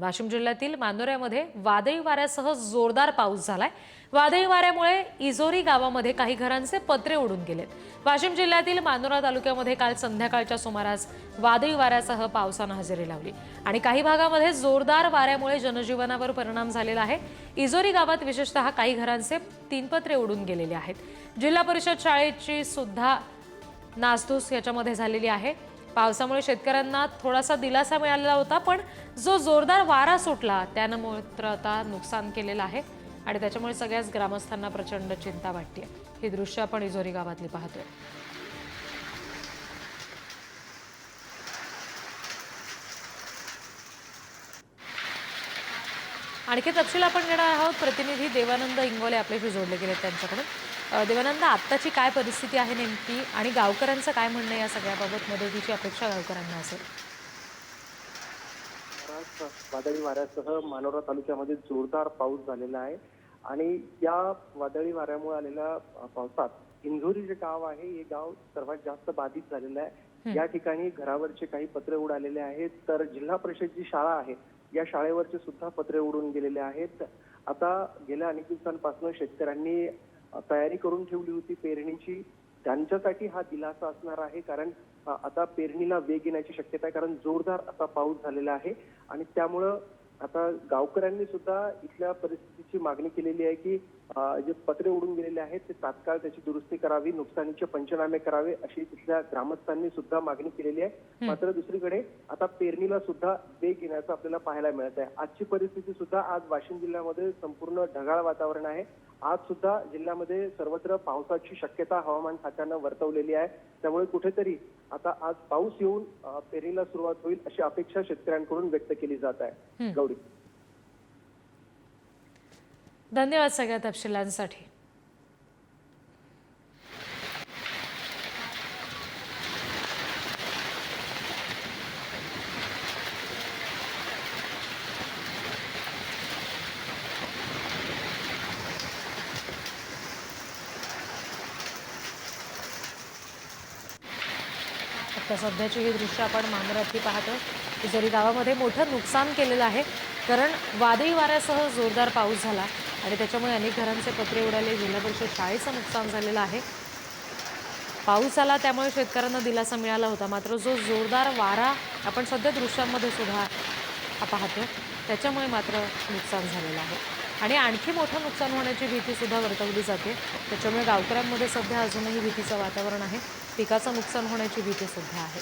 वाशिम जिल्ह्यातील मानोऱ्यामध्ये वादळी वाऱ्यासह जोरदार पाऊस झालाय. वादळी वाऱ्यामुळे इजोरी गावामध्ये काही घरांचे पत्रे उडून गेलेत. वाशिम जिल्ह्यातील मानोरा तालुक्यामध्ये काल संध्याकाळच्या सुमारास वादळी वाऱ्यासह पावसानं हजेरी लावली. आणि काही भागामध्ये जोरदार वाऱ्यामुळे जनजीवनावर परिणाम झालेला आहे. इजोरी गावात विशेषतः काही घरांचे तीन पत्रे उडून गेलेले आहेत. जिल्हा परिषद शाळेची सुद्धा नासधूस याच्यामध्ये झालेली आहे. पावसामुळे शेतकऱ्यांना थोडासा दिलासा मिळालेला होता पण जो जोरदार वारा सुटला त्यानं मात्र आता नुकसान केलेलं आहे आणि त्याच्यामुळे सगळ्याच ग्रामस्थांना प्रचंड चिंता वाटते ही दृश्य आपण इजोरी गावातली पाहतोय. आणखी तपशील आपण घेणार आहोत. प्रतिनिधी देवानंद इंगोले आपल्याशी जोडले गेले त्यांच्याकडून. देवानंद आत्ताची काय परिस्थिती आहे नेमकी आणि गावकऱ्यांचं काय म्हणणं या सगळ्याबाबत? मदतीची अपेक्षा गावकऱ्यांना असेल. वादळी वाऱ्यासह मानोरा तालुक्यामध्ये जोरदार पाऊस झालेला आहे आणि या वादळी वाऱ्यामुळे आलेल्या पावसात इंझोरी जे गाव आहे हे गाव सर्वात जास्त बाधित झालेलं आहे. या ठिकाणी घरावरचे काही पत्रे उडालेले आहेत. तर जिल्हा परिषद जी शाळा आहे या शाळेवरचे सुद्धा पत्रे उडून गेलेले आहेत. आता गेल्या अनेक दिवसांपासून शेतकऱ्यांनी तयारी करून ठेवली होती पेरणीची. त्यांच्यासाठी हा दिलासा असणार आहे. कारण आता पेरणीला वेग येण्याची शक्यता आहे. कारण जोरदार असा पाऊस झालेला आहे. आणि त्यामुळं आता गावकऱ्यांनी सुद्धा इथल्या परिस्थितीची मागणी केलेली आहे की जे पत्रे उडून गेलेले आहेत ते तात्काळ त्याची दुरुस्ती करावी नुकसानीचे पंचनामे करावे अशी तिथल्या ग्रामस्थांनी सुद्धा मागणी केलेली आहे. मात्र दुसरीकडे आता पेरणीला सुद्धा वेग येण्याचं आपल्याला पाहायला मिळत आहे. आजची परिस्थिती सुद्धा आज वाशिम जिल्ह्यामध्ये संपूर्ण ढगाळ वातावरण आहे. आज सुद्धा जिल्ह्यामध्ये सर्वत्र पावसाची शक्यता हवामान खात्यानं वर्तवलेली आहे. त्यामुळे कुठेतरी आता आज पाऊस येऊन पेरणीला सुरुवात होईल अशी अपेक्षा शेतकऱ्यांकडून व्यक्त केली जात आहे. गौरी. धन्यवाद सगळ्या तपशिलांसाठी. आता सध्याची ही दृश्य आपण मांजरातली पाहतो. जरी गावामध्ये मोठं नुकसान केलेलं आहे. कारण वादळी वाऱ्यासह जोरदार पाऊस झाला. आणि त्याच्यामुळे अनेक घरांचे पत्रे उडाले जिल्हा परिषद शाळेचं नुकसान झालेलं आहे. पाऊस आला त्यामुळे शेतकऱ्यांना दिलासा मिळाला होता. मात्र जो जोरदार वारा आपण सध्या दृश्यांमध्ये सुद्धा पाहतो त्याच्यामुळे मात्र नुकसान झालेलं आहे. आणि आणखी मोठं नुकसान होण्याची भीतीसुद्धा वर्तवली जाते. त्याच्यामुळे गावकऱ्यांमध्ये सध्या अजूनही भीतीचं वातावरण आहे. पिकाचं नुकसान होण्याची भीतीसुद्धा आहे.